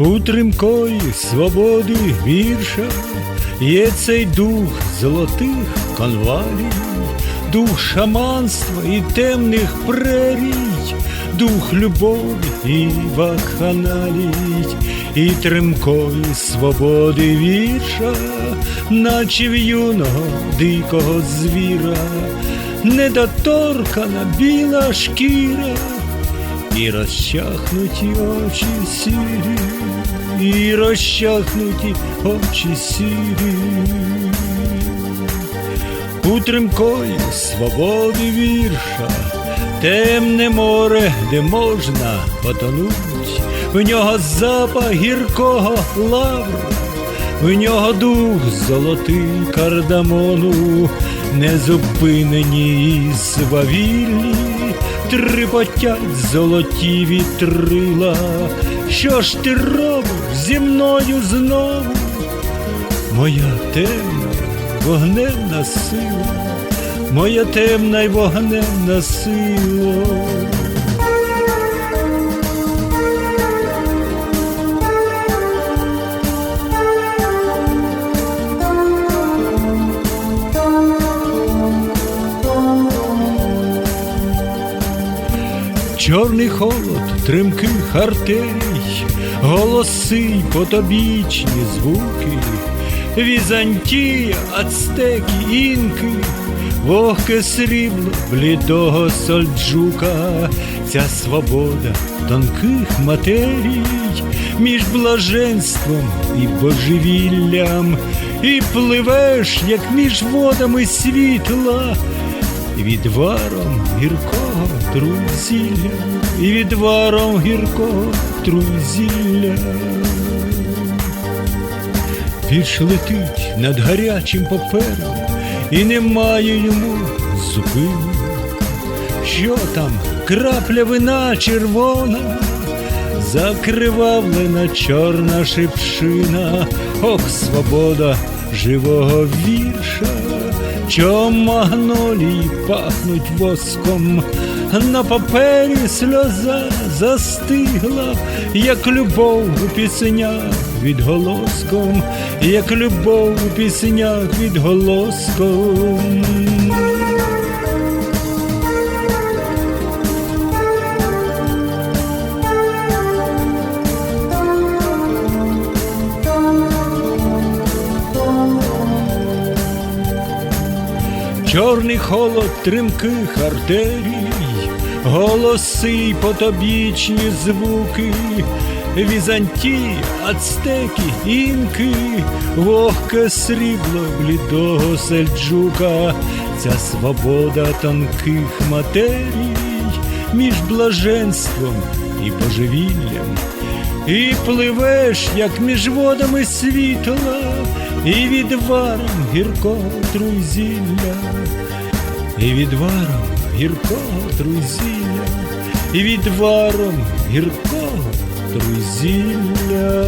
У тримкої свободи вірша є цей дух золотих конвалій, дух шаманства і темних прерій, дух любові і вакханалій, і тримкої свободи вірша, наче в юного дикого звіра, недоторкана біла шкіра і розчахнуті очі сірі, і розчахнуті очі сірі. У тримкої свободи вірша, темне море, де можна потонуть, в нього запах гіркого лавру, в нього дух золотий кардамону, незупинені і свавільні, трипотять золоті вітрила. Що ж ти робиш зі мною знову? Моя темна вогненна сила, моя темна й вогненна сила. Чорний холод тримких артерій, голоси потобічні звуки, Візантія, ацтеки, інки, вогке срібло блідого сольджука, ця свобода тонких матерій між блаженством і божевіллям, і пливеш, як між водами світла, відваром гіркого трузілля, і відваром гіркого трузілля. Вірш летить над гарячим папером, і немає йому зупину. Що там, крапля вина червона, закривавлена чорна шипшина, ох, свобода живого вірша, чом магнолії пахнуть воском, на папері сльоза застигла, як любов у піснях відголоском, як любов у піснях відголоском. Чорний холод тримких артерій, голоси й потобічні звуки, Візантії, ацтеки, інки, вогке срібло блідого сельджука, ця свобода тонких матерій між блаженством і божевіллям. І пливеш, як між водами світла, і відваром гіркого трузілля, і відваром гіркого труйзілля, і відваром гіркого труйзілля.